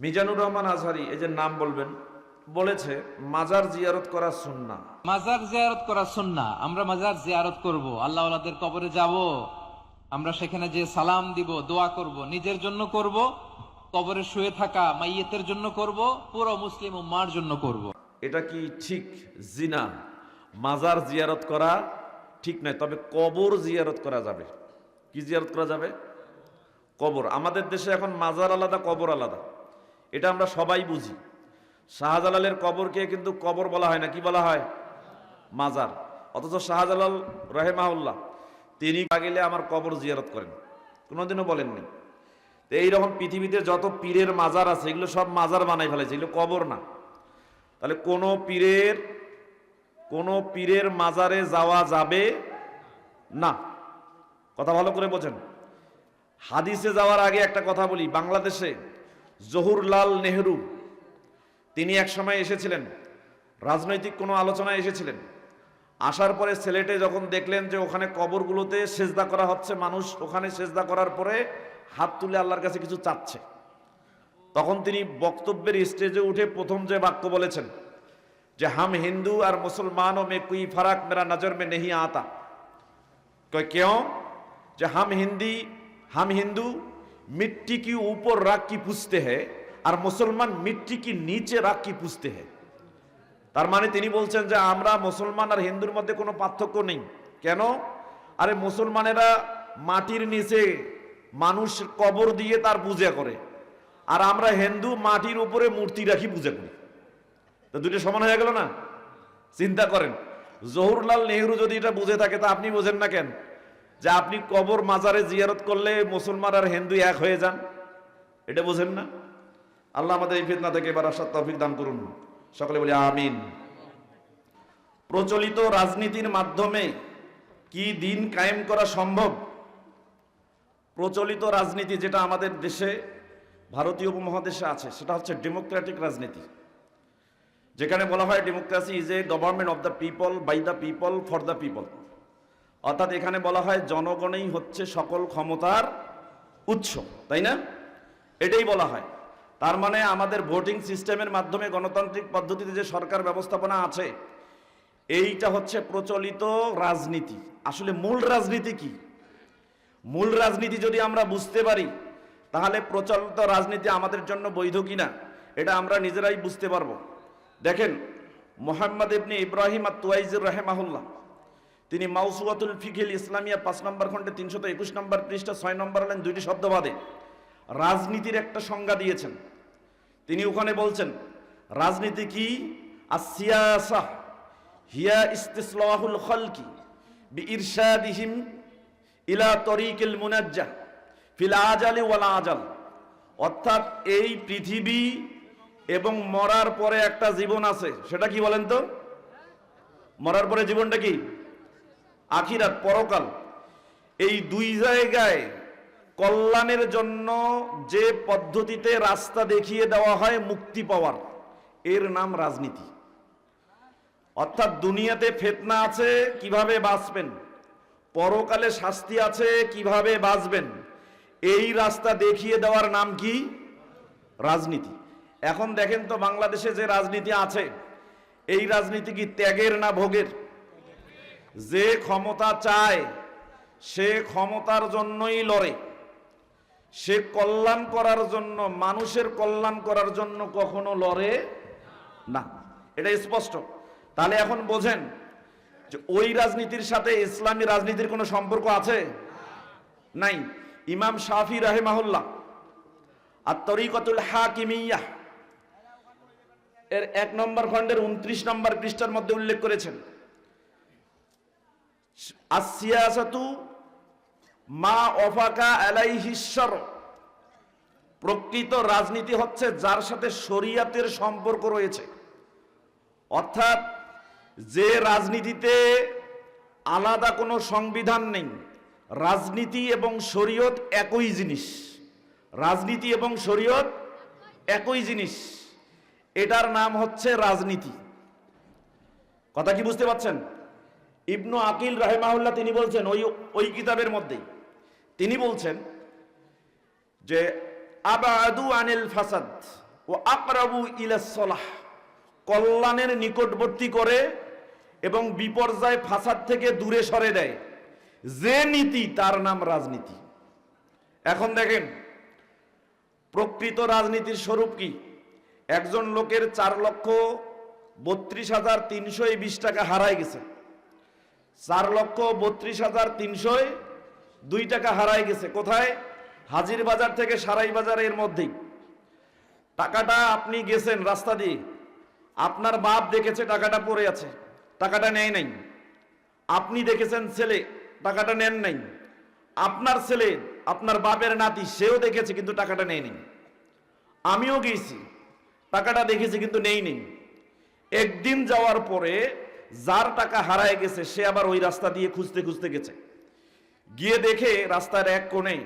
মিজানুর রহমান আজহারি এই যে নাম বলবেন বলেছে মাজার জিয়ারত করা সুন্না মাজার জিয়ারত করা সুন্না আমরা মাজার জিয়ারত করব। আল্লাহ আল্লাহদের কবরে যাব। আমরা সেখানে যে সালাম দিব দোয়া করব নিজের জন্য করব কবরে শুয়ে থাকা মাইয়েতের জন্য করব পুরো মুসলিম উম্মার জন্য করব। এটা কি ঠিক জিনা? মাজার জিয়ারত করা ঠিক নয় তবে কবর জিয়ারত করা যাবে। কি জিয়ারত করা যাবে? কবর। আমাদের দেশে এখন মাজার আলাদা কবর আলাদা। এটা আমরা সবাই বুঝি। শাহজালালের কবরকে কিন্তু কবর বলা হয় না, কি বলা হয়? মাজার। অথচ শাহজালাল রহেমাউল্লাহ তিনি গেলে আমার কবর জিয়ারত করেন। কোনোদিনও বলেননি। তো এইরকম পৃথিবীতে যত পীরের মাজার আছে, এগুলো সব মাজার বানাই ফেলেছে, এগুলো কবর না। তাহলে কোনো পীরের কোনো পীরের মাজারে যাওয়া যাবে না। কথা ভালো করে বোঝেন। হাদিসে যাওয়ার আগে একটা কথা বলি, বাংলাদেশে জহুরলাল নেহরু। তিনি এক সময় এসেছিলেন, রাজনৈতিক কোনো আলোচনায় এসেছিলেন। আসার পরে সেলেটে যখন দেখলেন যে ওখানে কবরগুলোতে সেজদা করা হচ্ছে, মানুষ ওখানে সেজদা করার পরে হাত তুলে আল্লাহর কাছে কিছু চাচ্ছে। তখন তিনি বক্তব্যের স্টেজে উঠে প্রথম যে বাক্য বলেছেন, যে হাম হিন্দু আর মুসলমান ও মে কুই ফারাক, মেরা নজর মে নেহি আতা। কেউ? যে হাম হিন্দি, হাম হিন্দু मिट्टी की ऊपर रख की पूछते हैं আর মুসলমান মিট্টি কি নিচে রাখ কি পুষতে হয় তার মানে তিনি বলছেন যে আমরা মুসলমান আর হিন্দুর মধ্যে কোনো পার্থক্য নেই কেন আরে মুসলমানেরা মাটির নিচে মানুষ কবর দিয়ে তার পূজা করে আর আমরা হিন্দু মাটির উপরে মূর্তি রাখি পূজা করি তো দুটো সমান হয়ে গেল না চিন্তা করেন জহুরলাল নেহরু যদি এটা বুঝে থাকে তা আপনি বোঝেন না কেন যে আপনি কবর মাজারে জিয়ারত করলে মুসলমান আর হিন্দু এক হয়ে যান। এটা বোঝেন না? আল্লাহ আমাদের এই ফিতনা থেকে এবার আসার তৌফিক দান করুন। সকলে বলি, আমিন। প্রচলিত রাজনীতির মাধ্যমে কি দিন কায়েম করা সম্ভব? প্রচলিত রাজনীতি যেটা আমাদের দেশে, ভারতীয় উপমহাদেশে আছে, সেটা হচ্ছে ডেমোক্রেটিক রাজনীতি। যেখানে বলা হয় democracy is a government of the people by the people for the people অর্থাৎ এখানে বলা হয় জনগণই হচ্ছে সকল ক্ষমতার উৎস, তাই না? এটাই বলা হয়। তার মানে আমাদের ভোটিং সিস্টেমের মাধ্যমে গণতান্ত্রিক পদ্ধতিতে যে সরকার ব্যবস্থাপনা আছে, এইটা হচ্ছে প্রচলিত রাজনীতি। আসলে মূল রাজনীতি কি? মূল রাজনীতি যদি আমরা বুঝতে পারি, তাহলে প্রচলিত রাজনীতি আমাদের জন্য বৈধ কিনা, এটা আমরা নিজেরাই বুঝতে পারব। দেখেন, মোহাম্মদ ইবনে ইব্রাহিম আর তুয়াইজুর রাহেমাহুল্লাহ তিনি মাউসুয়াতুল ফিকিল ইসলামিয়া পাঁচ নম্বর খণ্ডে তিনশত একুশ নম্বর পৃষ্ঠা ছয় নম্বর লাইন দুইটি শব্দবাদে রাজনীতির একটা সংজ্ঞা দিয়েছেন। তিনি ওখানে বলছেন, রাজনীতি কি? আসিয়াসা হিয়া ইস্তিসলাহুল খলকি বি ইরশাদিহিম ইলা তরিকিল মুনাজ্জা ফিল আজালি ওয়াল আজাল। অর্থাৎ এই পৃথিবী এবং মরার পরে একটা জীবন আছে। সেটা কি বলেন তো? মরার পরে জীবনটা কি? আখিরাত, পরকাল। এই দুই জায়গায় কল্যাণের জন্য যে পদ্ধতিতে রাস্তা দেখিয়ে দেওয়া হয় মুক্তি পাওয়ার, এর নাম রাজনীতি। অর্থাৎ দুনিয়াতে ফেতনা আছে, কীভাবে বাঁচবেন? পরকালে শাস্তি আছে, কীভাবে বাঁচবেন? এই রাস্তা দেখিয়ে দেওয়ার নাম কি? রাজনীতি। এখন দেখেন তো বাংলাদেশে যে রাজনীতি আছে, এই রাজনীতি কি ত্যাগের না ভোগের? যে ক্ষমতা চায়, সে ক্ষমতার জন্যই লড়ে। সে কল্যাণ করার জন্য, মানুষের কল্যাণ করার জন্য কখনো লড়ে না। এটা স্পষ্ট। তাহলে এখন বোঝেন যে ওই রাজনীতির সাথে ইসলামী রাজনীতির কোনো সম্পর্ক আছে? নাই। ইমাম শাফি রাহেমাহুল্লাহ আর তরিকতুল হাকিমিয়া, এর এক নম্বর খণ্ডের উনত্রিশ নম্বর পৃষ্ঠার মধ্যে উল্লেখ করেছেন। আসিয়াসাতু মা অফাকা আলাইহিশ্বর প্রকৃত রাজনীতি হচ্ছে যার সাথে শরিয়াতের সম্পর্ক রয়েছে। অর্থাৎ যে রাজনীতিতে আলাদা কোনো সংবিধান নেই, রাজনীতি এবং শরীয়ত একই জিনিস। রাজনীতি এবং শরীয়ত একই জিনিস। এটার নাম হচ্ছে রাজনীতি। কথা কি বুঝতে পারছেন? ইবনু আকিল রাহেমাহুল্লাহ তিনি বলছেন, ওই ওই কিতাবের মধ্যেই। তিনি বলছেন যে, আবাদু আনিল ফাসাদ ও আকরাবু ইলাসলাহ কল্যাণের নিকটবর্তী করে এবং বিপর্যয় ফাসাদ থেকে দূরে সরে দেয়। যে নীতি, তার নাম রাজনীতি। এখন দেখেন, প্রকৃত রাজনীতির স্বরূপ কি? একজন লোকের চার লক্ষ বত্রিশ হাজার তিনশো বিশ টাকা হারায় গেছে। চার লক্ষ বত্রিশ হাজার তিনশো দুই টাকা হারায় গেছে। কোথায়? হাজির বাজার থেকে সারাই বাজারের মধ্যেই। টাকাটা আপনি গেছেন রাস্তা দিয়ে। আপনার বাপ দেখেছে টাকাটা পড়ে আছে। টাকাটা নেয় নাই। আপনি দেখেছেন ছেলে, টাকাটা নেন নাই। আপনার ছেলে, আপনার বাপের নাতি, সেও দেখেছে কিন্তু টাকাটা নেই নেই। আমিও গিয়েছি টাকাটা দেখেছি কিন্তু নেই নেই। একদিন যাওয়ার পরে যার টাকা হারায় গেছে, সে আবার ওই রাস্তা দিয়ে খুঁজতে খুঁজতে গেছে। গিয়ে দেখে রাস্তার এক কোণে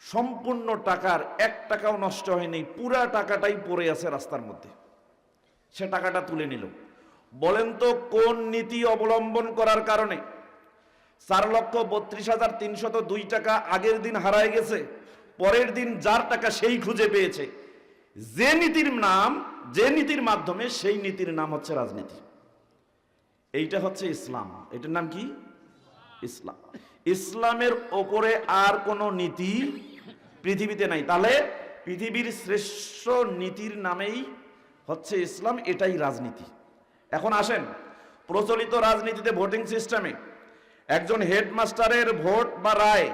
সম্পূর্ণ টাকার এক টাকাও নষ্ট হয়নি, পুরা টাকাটাই পড়ে আছে রাস্তার মধ্যে। সে টাকাটা তুলে নিল। বলেন তো, কোন নীতি অবলম্বন করার কারণে চার লক্ষ বত্রিশ হাজার তিনশত দুই টাকা আগের দিন হারায় গেছে, পরের দিন যার টাকা সেই খুঁজে পেয়েছে? যে নীতির নাম, যে নীতির মাধ্যমে সেই নীতির নাম হচ্ছে রাজনীতি। এইটা হচ্ছে ইসলাম। এটার নাম কি? ইসলাম। ইসলামের ওপরে আর কোনো নীতি পৃথিবীতে নাই। তাহলে পৃথিবীর শ্রেষ্ঠ নীতির নামেই হচ্ছে ইসলাম, এটাই রাজনীতি। এখন আসেন, প্রচলিত রাজনীতিতে ভোটিং সিস্টেমে একজন হেডমাস্টারের ভোট বা রায়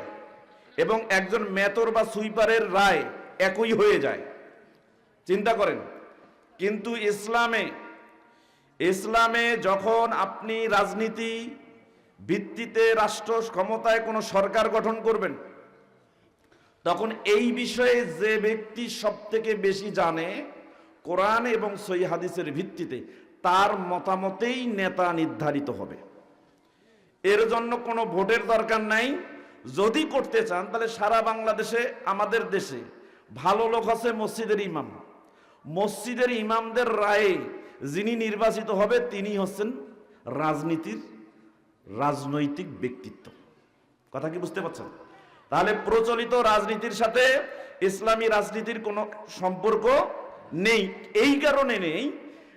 এবং একজন মেতর বা সুইপারের রায় একই হয়ে যায়। চিন্তা করেন, কিন্তু ইসলামে ইসলামে যখন আপনি রাজনীতি ভিত্তিতে রাষ্ট্র ক্ষমতায় কোনো সরকার গঠন করবেন, তখন এই বিষয়ে যে ব্যক্তি সব থেকে বেশি জানে কোরআন এবং সই হাদিসের ভিত্তিতে, তার মতামতেই নেতা নির্ধারিত হবে। এর জন্য কোনো ভোটের দরকার নাই। যদি করতে চান, তাহলে সারা বাংলাদেশে, আমাদের দেশে ভালো লোক আছে মসজিদের ইমাম। মসজিদের ইমামদের রায়ে যিনি নির্বাচিত হবে, তিনি হচ্ছেন রাজনীতির রাজনৈতিক ব্যক্তিত্ব। কথা কি বুঝতে পারছেন? তাহলে প্রচলিত রাজনীতির সাথে ইসলামী রাজনীতির কোনো সম্পর্ক নেই। এই কারণে নেই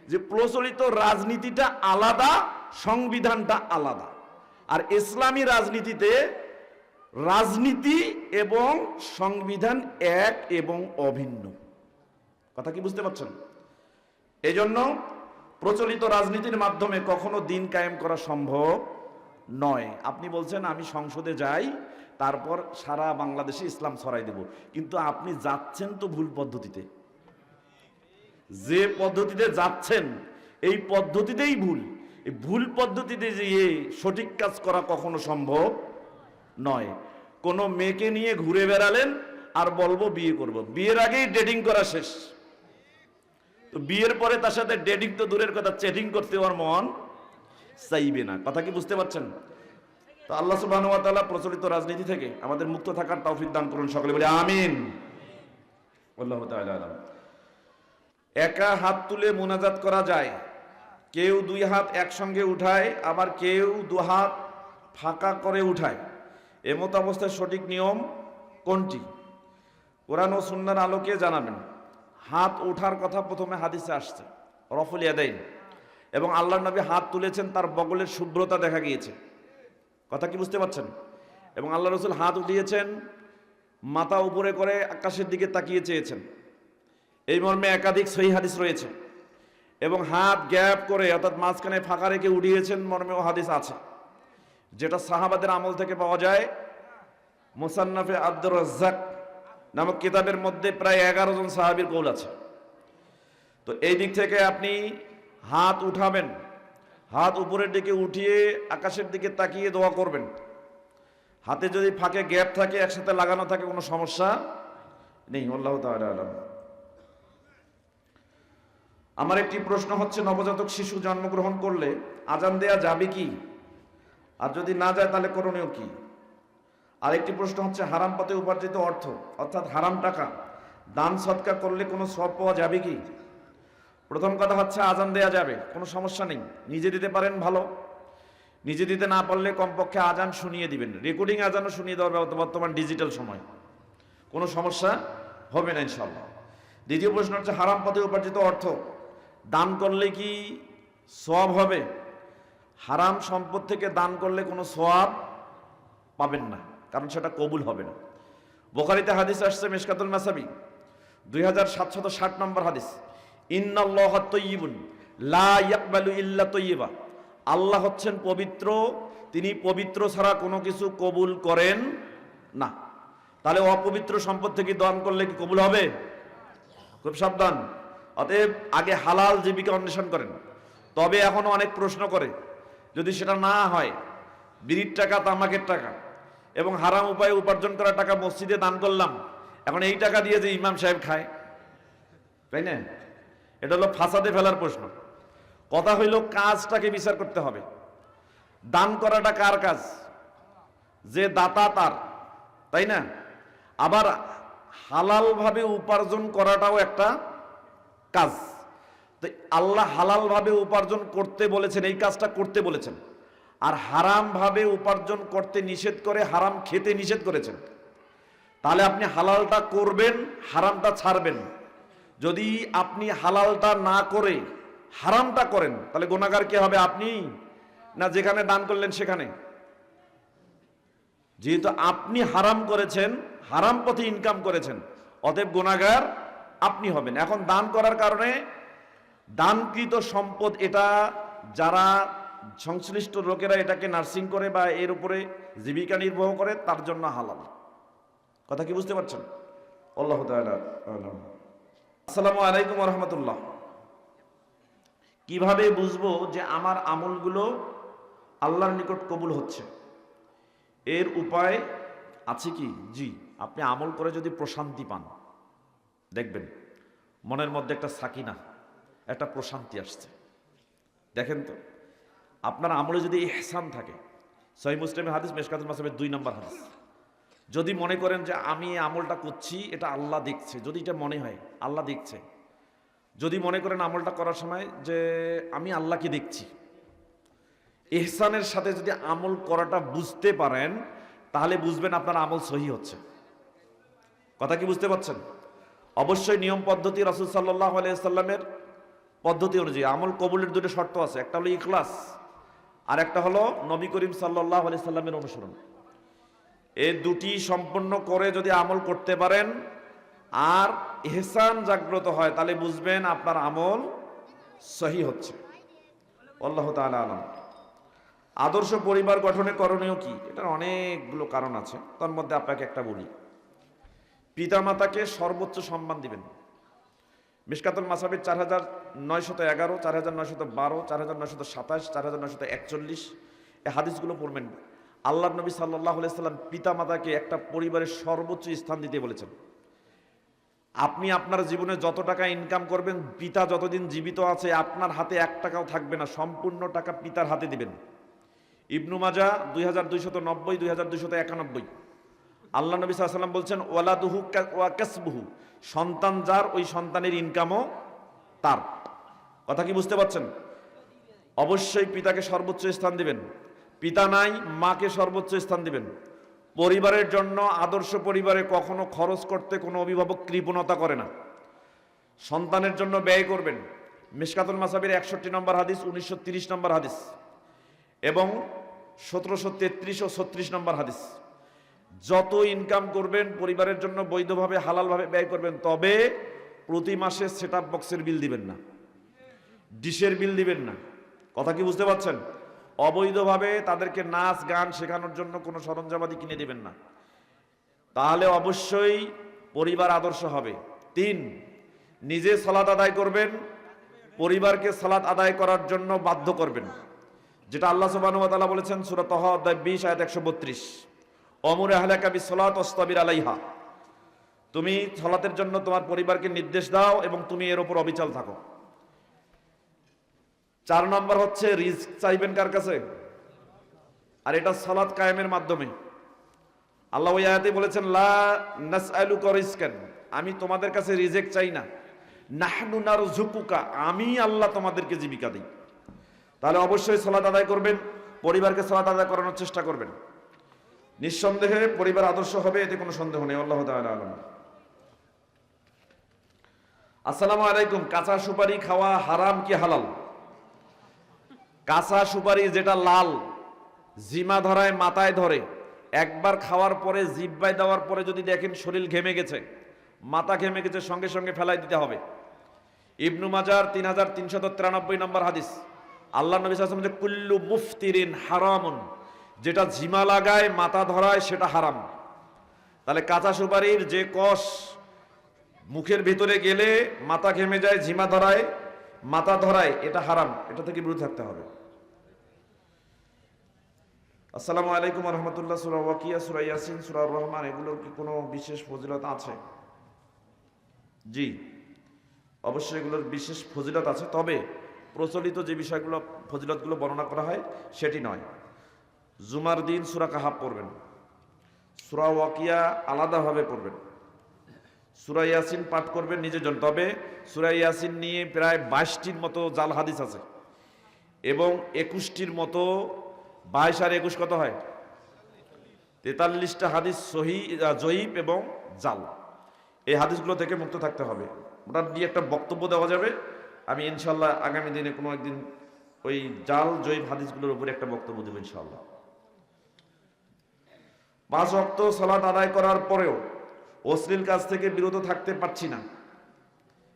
যে প্রচলিত রাজনীতিটা আলাদা, সংবিধানটা আলাদা। আর ইসলামী রাজনীতিতে রাজনীতি এবং সংবিধান এক এবং অভিন্ন। কথা কি বুঝতে পারছেন? এজন্য প্রচলিত রাজনীতির মাধ্যমে কখনো দিন কায়েম করা সম্ভব নয়। আপনি বলছেন, আমি সংসদে যাই, তারপর সারা বাংলাদেশে ইসলাম ছড়াই দেব। কিন্তু আপনি যাচ্ছেন তো ভুল পদ্ধতিতে। যে পদ্ধতিতে যাচ্ছেন, এই পদ্ধতিতেই ভুল। এই ভুল পদ্ধতিতে যে সঠিক কাজ করা কখনো সম্ভব নয়। কোনো মেয়েকে নিয়ে ঘুরে বেড়ালেন আর বলব বিয়ে করব। বিয়ের আগেই ডেটিং করা শেষ। তো বিয়ের পরে তার সাথে ডেটিং তো দূরের কথা চেটিং করতে ওর মন চাইবে না। কথা কি বুঝতে পারছেন? তো আল্লাহ তাআলা প্রচলিত রাজনীতি থেকে আমাদের মুক্ত থাকার তৌফিক দান করুন সকলে বলে আমিন। একা হাত তুলে মোনাজাত করা যায়। কেউ দুই হাত একসঙ্গে উঠায়, আবার কেউ দু হাত ফাঁকা করে উঠায়। এমত অবস্থায় সঠিক নিয়ম কোনটি? কোরআন ও সুন্নার আলোকে জানাবেন। হাত ওঠার কথা প্রথমে হাদিসে আসছে, রফুল ইয়াদাইন। এবং আল্লাহ নবী হাত তুলেছেন, তার বগলের শুভ্রতা দেখা গিয়েছে। কথা কি বুঝতে পারছেন? এবং আল্লাহ রসুল হাত উঠিয়েছেন, মাথা উপরে করে আকাশের দিকে তাকিয়ে চেয়েছেন। এই মর্মে একাধিক সহি হাদিস রয়েছে। এবং হাত গ্যাপ করে, অর্থাৎ মাঝখানে ফাঁকা রেখে উঠিয়েছেন, মর্মেও হাদিস আছে। যেটা সাহাবাদের আমল থেকে পাওয়া যায়, মোসান্নাফে আব্দুর রাজ্জাক নামক কিতাবের মধ্যে প্রায় এগারো জন সাহাবির কৌল আছে। তো এই দিক থেকে আপনি হাত উঠাবেন, হাত উপরের দিকে উঠিয়ে আকাশের দিকে তাকিয়ে দোয়া করবেন। হাতে যদি ফাঁকে গ্যাপ থাকে, একসাথে লাগানো থাকে, কোনো সমস্যা নেই। আল্লাহ আলাম। আমার একটি প্রশ্ন হচ্ছে, নবজাতক শিশু জন্মগ্রহণ করলে আজান দেয়া যাবে কি? আর যদি না যায়, তাহলে করণীয় কি? আরেকটি প্রশ্ন হচ্ছে, হারাম পথে উপার্জিত অর্থ, অর্থাৎ হারাম টাকা, দান সৎকার করলে কোনো সব পাওয়া যাবে কি? প্রথম কথা হচ্ছে, আজান দেয়া যাবে, কোনো সমস্যা নেই, নিজে দিতে পারেন ভালো। নিজে দিতে না পারলে কমপক্ষে আজান শুনিয়ে দিবেন। রেকর্ডিং আজানও শুনিয়ে দেওয়ার ব্যবস্থা বর্তমান ডিজিটাল সময়। কোনো সমস্যা হবে না ইনশাল্লাহ দ্বিতীয় প্রশ্ন হচ্ছে, হারাম পথে উপার্জিত অর্থ, দান করলে কি সওয়াব হবে? হারাম সম্পদ থেকে দান করলে কোনো সওয়াব পাবেন না। কারণ সেটা কবুল হবে না। বোখারিতে হাদিস আসছে মেশকাতুল মাসাবি, দুই হাজার সাতশত ষাট নম্বর হাদিস। ইন্নাল্লাহ তৈবুন লা ইয়াকবালু ইল্লা তৈবা আল্লাহ হচ্ছেন পবিত্র, তিনি পবিত্র ছাড়া কোনো কিছু কবুল করেন না। তাহলে অপবিত্র সম্পদ থেকে দান করলে কি কবুল হবে? খুব সাবধান। অতএব আগে হালাল জীবিকা অন্বেষণ করেন। তবে এখনও অনেক প্রশ্ন করে, যদি সেটা না হয়, বিড়ির টাকা, তামাকের টাকা এবং হারাম উপায়ে উপার্জন করা টাকা মসজিদে দান করলাম। এখন এই টাকা দিয়ে যে ইমাম সাহেব খায়, তাই না? এটা হলো ফাঁসাদে ফেলার প্রশ্ন। কথা হইল, কাজটাকে বিচার করতে হবে। দান করাটা কার কাজ? যে দাতা তার, তাই না? আবার হালালভাবে উপার্জন করাটাও একটা কাজ। তো আল্লাহ হালালভাবে উপার্জন করতে বলেছেন, এই কাজটা করতে বলেছেন। আর হারামভাবে উপার্জন করতে নিষেধ করে, হারাম খেতে নিষেধ করেছেন। তাহলে আপনি হালালটা করবেন, হারামটা ছাড়বেন। যদি আপনি হালালটা না করে, হারামটা করেন, তাহলে গোনাগার কে হবে? আপনি? না যেখানে দান করলেন সেখানে। যেহেতু আপনি হারাম করেছেন, হারাম পথে ইনকাম করেছেন, অতএব গোনাগার আপনি হবেন। এখন দান করার কারণে দানকৃত সম্পদ এটা যারা সংশ্লিষ্ট লোকেরা এটাকে নার্সিং করে বা এর উপরে জীবিকা নির্বাহ করে, তার জন্য হালাল। কথা কি বুঝতে পারছেন? আল্লাহ আসসালামু আলাইকুম রহমতুল্লাহ। কীভাবে বুঝব যে আমার আমলগুলো আল্লাহর নিকট কবুল হচ্ছে? এর উপায় আছে কি? জি, আপনি আমল করে যদি প্রশান্তি পান, দেখবেন মনের মধ্যে একটা সাকিনা, একটা প্রশান্তি আসছে। দেখেন তো আপনার আমলে যদি এহসান থাকে সহি মুসলিমের হাদিস মেশকাতুল মাসাবের দুই নম্বর হাদিস। যদি মনে করেন যে আমি আমলটা করছি, এটা আল্লাহ দেখছে, যদি এটা মনে হয়, আল্লাহ দেখছে। যদি মনে করেন আমলটা করার সময় যে আমি আল্লাহকে দেখছি। এহসানের সাথে যদি আমল করাটা বুঝতে পারেন, তাহলে বুঝবেন আপনার আমল সহি হচ্ছে। কথা কি বুঝতে পারছেন? অবশ্যই নিয়ম পদ্ধতি রাসুল সাল্লাহ আলাইসাল্লামের পদ্ধতি অনুযায়ী। আমল কবুলের দুটো শর্ত আছে, একটা হলো ইখলাস আর একটা হলো নবী করিম সাল্লাহ আলাইসাল্লামের অনুসরণ। এই দুটি সম্পন্ন করে যদি আমল করতে পারেন, আর এহসান জাগ্রত হয়, তাহলে বুঝবেন আপনার আমল সহি হচ্ছে। আল্লাহ তাআলা আলম। আদর্শ পরিবার গঠনে করণীয় কি? এটার অনেকগুলো কারণ আছে, তার মধ্যে আপনাকে একটা বলি। পিতামাতাকে সর্বোচ্চ সম্মান দিবেন। মিসকাতুল মাসাবির চার হাজার নয়শত এগারো, চার হাজার নয়শত বারো, চার হাজার নয়শত সাতাশ, চার হাজার নয়শত একচল্লিশ। এই হাদিসগুলো পড়বেন। আল্লাহ নবী সাল্লাহ সাল্লাম পিতামাতাকে একটা পরিবারের সর্বোচ্চ স্থান দিতে বলেছেন। আপনি আপনার জীবনে যত টাকা ইনকাম করবেন, পিতা যতদিন জীবিত আছে, আপনার হাতে এক টাকাও থাকবে না, সম্পূর্ণ টাকা পিতার হাতে দিবেন। ইবনু মাজা দুই হাজার দুইশত নব্বই, দুই হাজার দুইশত একানব্বই। আল্লাহ নবী সাল্লাম বলছেন, ওয়ালাদুহু কা- ওয়া কাসবুহু। সন্তান যার, ওই সন্তানের ইনকামও তার। কথা কি বুঝতে পারছেন? অবশ্যই পিতাকে সর্বোচ্চ স্থান দিবেন। পিতা নাই, মাকে সর্বোচ্চ স্থান দিবেন। পরিবারের জন্য, আদর্শ পরিবারে কখনো খরচ করতে কোনো অভিভাবক কৃপণতা করে না। সন্তানের জন্য ব্যয় করবেন। মিসকাতুল মাসাবির একষট্টি নম্বর হাদিস, উনিশশো নম্বর হাদিস এবং সতেরোশো তেত্রিশ ও ছত্রিশ নম্বর হাদিস। যত ইনকাম করবেন, পরিবারের জন্য বৈধভাবে, হালালভাবে ব্যয় করবেন, তবে প্রতি মাসে সেট বক্সের বিল দিবেন না। ডিশের বিল দিবেন না। কথা কি বুঝতে পারছেন? অবৈধভাবে তাদেরকে নাচ, গান শেখানোর জন্য কোনো সরঞ্জামাদি কিনে দিবেন না। তাহলে অবশ্যই পরিবার আদর্শ হবে। তিন, নিজে সালাত আদায় করবেন, পরিবারকে সালাত আদায় করার জন্য বাধ্য করবেন। যেটা আল্লাহ সুবাহ বলেছেন সুরত অধ্যায় বিশ, আয়াত একশো বত্রিশ। অমর আহলাকাবি সলাত অস্তাবির আলাইহা। তুমি সলাতের জন্য তোমার পরিবারকে নির্দেশ দাও এবং তুমি এর উপর অবিচল থাকো। চার নম্বর হচ্ছে রিস্ক চাইবেন কার কাছে? আর এটা সলাৎ কায়েমের মাধ্যমে। আল্লাহ ওই আয়াতে বলেছেন, লা আমি তোমাদের কাছে রিজেক্ট চাই না। নাহনু নারযুকুকা, আমি আল্লাহ তোমাদেরকে জীবিকা দিই। তাহলে অবশ্যই সালাত আদায় করবেন, পরিবারকে সালাত আদায় করানোর চেষ্টা করবেন। নিঃসন্দেহে পরিবার আদর্শ হবে, এতে কোনো সন্দেহ নেই। আল্লাহ আলম। আসসালামু আলাইকুম। কাঁচা সুপারি খাওয়া হারাম কি হালাল? কাঁচা সুপারি যেটা লাল, জিমা ধরায় মাথায় ধরে, একবার খাওয়ার পরে জিব্বাই দেওয়ার পরে যদি দেখেন শরীর ঘেমে গেছে, মাথা ঘেমে গেছে, সঙ্গে সঙ্গে ফেলাই দিতে হবে। ইবনু মাজার তিন হাজার তিনশত তিরানব্বই নম্বর হাদিস। আল্লাহ নবী সাল্লাল্লাহু যে কুল্লু মুফতিরিন হারামুন, যেটা জিমা লাগায়, মাথা ধরায়, সেটা হারাম। তাহলে কাঁচা সুপারির যে কষ মুখের ভিতরে গেলে মাথা ঘেমে যায় ঝিমা ধরায় মাথা ধরায় এটা হারাম, এটা থেকে বিরত থাকতে হবে। আসসালামু আলাইকুম রহমতুল্লাহ, সুরা ওয়াকিয়া, সুরা ইয়াসিন, সুরা রহমান এগুলোর কি কোনো বিশেষ ফজিলত আছে? জি, অবশ্যই এগুলোর বিশেষ ফজিলত আছে, তবে প্রচলিত যে বিষয়গুলো, ফজিলতগুলো বর্ণনা করা হয়, সেটি নয়। জুমার দিন সুরা কাহাব পড়বেন। সুরা ওয়াকিয়া আলাদাভাবে পড়বেন। সুরা ইয়াসিন পাঠ করবেন নিজের জন্য। তবে সুরাই ইয়াসিন নিয়ে প্রায় বাইশটির মতো জাল হাদিস আছে। এবং একুশটির মতো বাইশ আর একুশ কত হয়? তেতাল্লিশটা হাদিস সহি জয়ীব এবং জাল। এই হাদিসগুলো থেকে মুক্ত থাকতে হবে। ওটা দিয়ে একটা বক্তব্য দেওয়া যাবে। আমি ইনশাল্লাহ আগামী দিনে কোনো একদিন ওই জাল, জয়ীব হাদিসগুলোর উপরে একটা বক্তব্য দেবো ইনশাল্লাহ পাঁচ অক্ত সালাত আদায় করার পরেও অশ্লীল কাজ থেকে বিরত থাকতে পারছি না।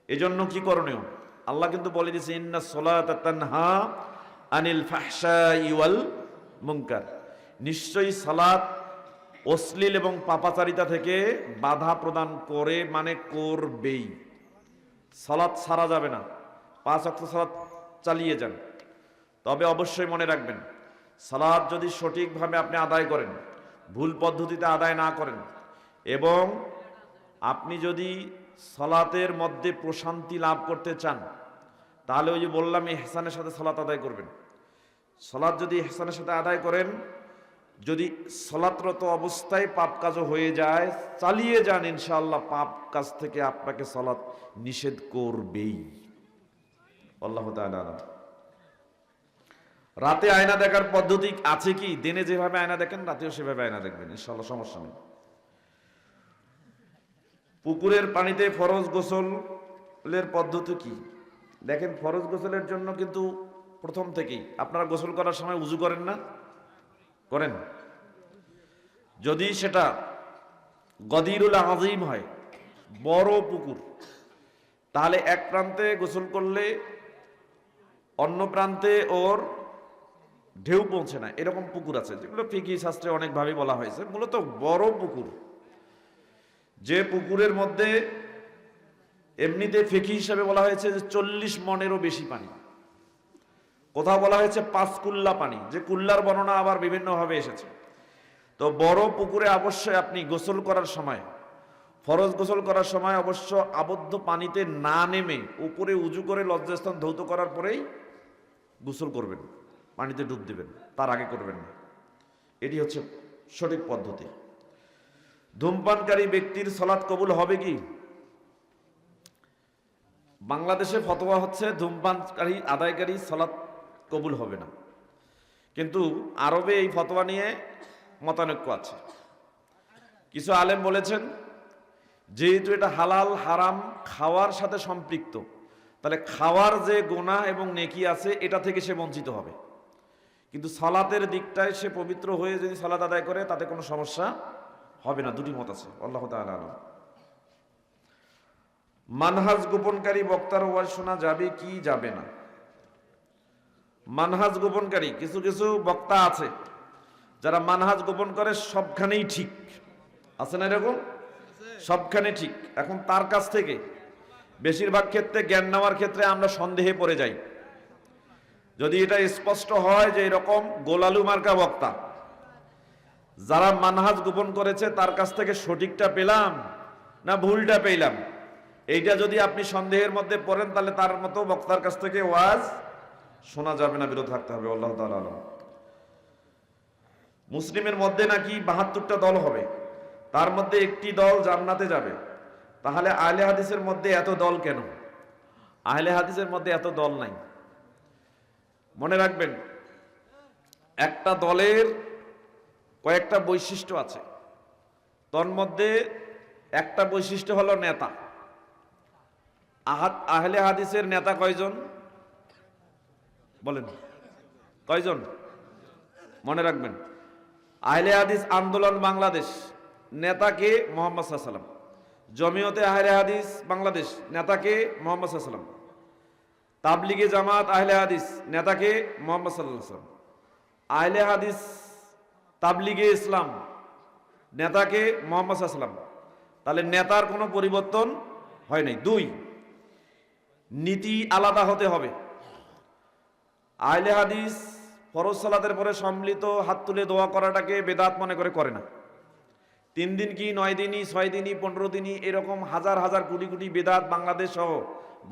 এজন্য কি করণীয়? আল্লাহ কিন্তু বলে দিয়েছে, ইন্না সলাত তানহা আনিল ফাহশাই ওয়াল মুনকার। নিশ্চয়ই সালাত অশ্লীল এবং পাপাচারিতা থেকে বাধা প্রদান করে মানে করবেই। সালাত সারা যাবে না। পাঁচ অক্ত সালাত চালিয়ে যান। তবে অবশ্যই মনে রাখবেন সালাদ যদি সঠিকভাবে আপনি আদায় করেন, ভুল পদ্ধতিতে আদায় না করেন এবং আপনি যদি সলাতের মধ্যে প্রশান্তি লাভ করতে চান, তাহলে ওই যে বললাম এহসানের সাথে সলাত আদায় করবেন। সলাৎ যদি এহসানের সাথে আদায় করেন, যদি সলাতরত অবস্থায় পাপ কাজও হয়ে যায়, চালিয়ে যান, ইনশাআল্লাহ পাপ কাজ থেকে আপনাকে সলাৎ নিষেধ করবেই। আল্লাহ রাতে আয়না দেখার পদ্ধতি আছে কি? দিনে যেভাবে আয়না দেখেন, রাতেও সেভাবে আয়না দেখবেন ইনশাল্লাহ সমস্যা নেই। পুকুরের পানিতে ফরজ গোসলের পদ্ধতি কি? দেখেন, ফরজ গোসলের জন্য কিন্তু প্রথম থেকেই আপনারা গোসল করার সময় উজু করেন না? করেন। যদি সেটা গদিরুল আজিম হয়, বড় পুকুর, তাহলে এক প্রান্তে গোসল করলে অন্য প্রান্তে ওর ঢেউ পৌঁছে না। এরকম পুকুর আছে, যেগুলো ফিকি শাস্ত্রে অনেকভাবে বলা হয়েছে। মূলত বড় পুকুর। যে পুকুরের মধ্যে এমনিতে ফেকি হিসাবে বলা হয়েছে যে চল্লিশ মনেরও বেশি পানি। কোথাও বলা হয়েছে পাঁচ কুল্লা পানি, যে কুল্লার বর্ণনা আবার বিভিন্নভাবে এসেছে। তো বড় পুকুরে অবশ্যই আপনি গোসল করার সময়, ফরজ গোসল করার সময় অবশ্য আবদ্ধ পানিতে না নেমে উপরে উজু করে লজ্জাস্থান ধৌত করার পরেই গোসল করবেন, পানিতে ডুব দেবেন, তার আগে করবেন না। এটি হচ্ছে সঠিক পদ্ধতি। ধূমপানকারী ব্যক্তির সলাৎ কবুল হবে কি? বাংলাদেশে ফতোয়া হচ্ছে ধূমপানকারী, আদায়কারী সলাৎ কবুল হবে না। কিন্তু আরবে এই ফতোয়া নিয়ে মতানৈক্য আছে। কিছু আলেম বলেছেন, যেহেতু এটা হালাল, হারাম, খাওয়ার সাথে সম্পৃক্ত, তাহলে খাওয়ার যে গোনা এবং নেকি আছে, এটা থেকে সে বঞ্চিত হবে। কিন্তু সালাতের দিকটায় সে পবিত্র হয়ে যদি সালাত আদায় করে, তাতে কোনো সমস্যা হবে না, দুটি মত আছে, আল্লাহ আলম। মানহাজ গোপনকারী বক্তার ওয়াজ শোনা যাবে কি যাবে না? মানহাজ গোপনকারী, কিছু কিছু বক্তা আছে, যারা মানহাজ গোপন করে সবখানেই ঠিক। আছে না এরকম? সবখানে ঠিক। এখন তার কাছ থেকে, বেশিরভাগ ক্ষেত্রে জ্ঞান নেওয়ার ক্ষেত্রে আমরা সন্দেহে পড়ে যাই। যদি এটা স্পষ্ট হয় যে এরকম গোলালু মার্কা বক্তা যারা মানহাজ গোপন করেছে, তার কাছ থেকে সঠিকটা পেলাম না ভুলটা পেলাম? এইটা যদি আপনি সন্দেহের মধ্যে পড়েন, তাহলে তার মতো বক্তার কাছ থেকে ওয়াজ শোনা যাবে না বিরত থাকতে হবে, আল্লাহ তাআলা আলম। মুসলিমের মধ্যে নাকি বাহাত্তরটা দল হবে। তার মধ্যে একটি দল জান্নাতে যাবে। তাহলে আহলে হাদিসের মধ্যে এত দল কেন? আহলে হাদিসের মধ্যে এত দল নাই। মনে রাখবেন, একটা দলের কয়েকটা বৈশিষ্ট্য আছে। তোর মধ্যে একটা বৈশিষ্ট্য হলো নেতা। আহাদ আহলে হাদিসের নেতা কয়জন? বলেন। কয়জন? মনে রাখবেন। আহলে হাদিস আন্দোলন বাংলাদেশ, নেতাকে মোহাম্মদ সাল্লাম জমিয়তে আহলে হাদিস বাংলাদেশ, নেতাকে মোহাম্মদ সাল্লাম তাবলিগে জামাত আহলে হাদিস, নেতাকে মোহাম্মদ সাল্লাহ সাল্লাম আহলে হাদিস তাবলিগে ইসলাম, নেতাকে মোহাম্মদ আসলাম তাহলে নেতার কোনো পরিবর্তন হয় নাই। দুই, নীতি আলাদা হতে হবে। আহলে হাদিস ফরজ সালাতের পরে সম্মিলিত হাত তুলে দোয়া করাটাকে বেদাত মনে করে করে না। তিন দিন কি, নয় দিনই, ছয় দিনই, পনেরো দিনই এরকম হাজার হাজার কোটি কোটি বেদাত বাংলাদেশ সহ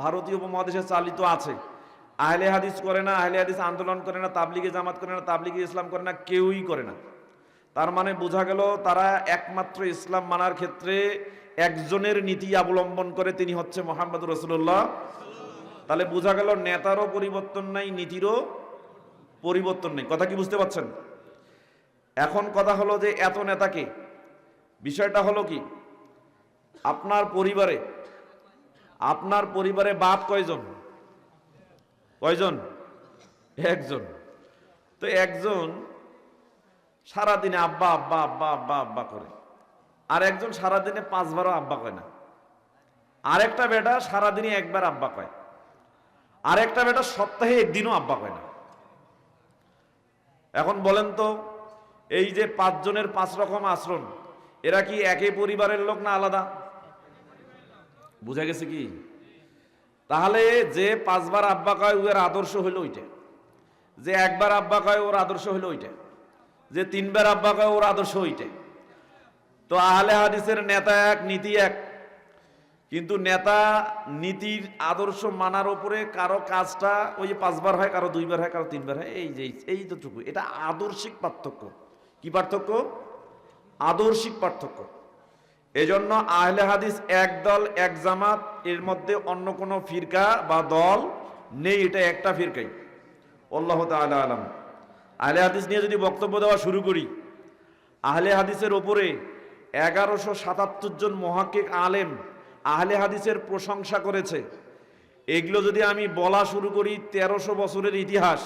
ভারতীয় উপমহাদেশে চালিত আছে। আহলে হাদিস করে না, আহলে হাদিস আন্দোলন করে না, তাবলিগে জামাত করে না, তাবলিগে ইসলাম করে না, কেউই করে না। তার মানে বোঝা গেল তারা একমাত্র ইসলাম মানার ক্ষেত্রে একজনের নীতি অবলম্বন করে তিনি হচ্ছে মোহাম্মদ রসুল্লাহ তাহলে বোঝা গেল নেতারও পরিবর্তন নাই, নীতিরও পরিবর্তন নেই। কথা কি বুঝতে পারছেন? এখন কথা হলো যে এত নেতাকে, বিষয়টা হলো কি? আপনার পরিবারে আপনার পরিবারে বাপ কয়জন? কয়জন? একজন। তো একজন সারাদিনে আব্বা আব্বা আব্বা আব্বা আব্বা করে। আর একজন সারাদিনে পাঁচবারও আব্বা কয় না। আরেকটা বেটা সারাদিনে একবার আব্বা কয়। আরেকটা বেটা সপ্তাহে একদিনও আব্বা কয় না। এখন বলেন তো, এই যে পাঁচজনের পাঁচ রকম আচরণ, এরা কি একই পরিবারের লোক না আলাদা? বুঝা গেছে কি? তাহলে যে পাঁচবার আব্বা কয়, ওর আদর্শ হইল ওইটা। যে একবার আব্বা কয়, ওর আদর্শ হইল ওইটা। যে তিনবার আব্বা কয় ওর আদর্শ ওইটা তো আহলে হাদিসের নেতা এক, নীতি এক। কিন্তু নেতা নীতির আদর্শ মানার উপরে কারও কাজটা ওই পাঁচবার হয়, কারও দুইবার হয়, কারও তিনবার হয়, এই যে, এই তোটুকু এটা আদর্শিক পার্থক্য। কি পার্থক্য? আদর্শিক পার্থক্য। এজন্য আহলে হাদিস এক দল, এক জামাত, এর মধ্যে অন্য কোনো ফিরকা বা দল নেই, এটা একটা ফিরকাই। আল্লাহ তাআলা আলাম। আহলে হাদিস নিয়ে যদি বক্তব্য দেওয়া শুরু করি, আহলে হাদিসের ওপরে এগারোশো সাতাত্তর জন মহাক্কিক আলেম আহলে হাদিসের প্রশংসা করেছে। এগুলো যদি আমি বলা শুরু করি, তেরোশো বছরের ইতিহাস,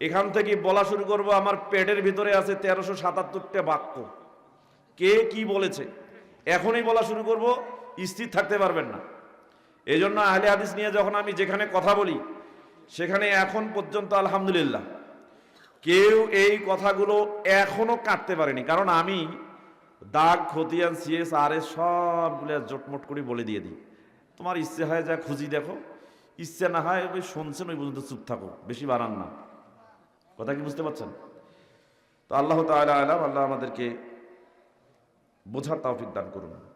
এখান থেকে বলা শুরু করব, আমার পেটের ভিতরে আছে তেরোশো সাতাত্তরটা বাক্য। কে কি বলেছে? এখনই বলা শুরু করব, স্থির থাকতে পারবেন না। এই জন্য আহলে হাদিস নিয়ে যখন আমি যেখানে কথা বলি, সেখানে এখন পর্যন্ত আলহামদুলিল্লাহ। কেউ এই কথাগুলো এখনও কাটতে পারেনি। কারণ আমি দাগ, খতিয়ান সিএস আর এস সবগুলো জটমট করে বলে দিয়ে দিই। তোমার ইচ্ছে হয় যা খুঁজি দেখো। ইচ্ছে না হয় ওই শুনছেন, ওই পর্যন্ত চুপ থাকো, বেশি বাড়ান না। কথা কি বুঝতে পারছেন? তো আল্লাহ তাআলা আলাম, আল্লাহ আমাদেরকে বোঝার তৌফিক দান করুন।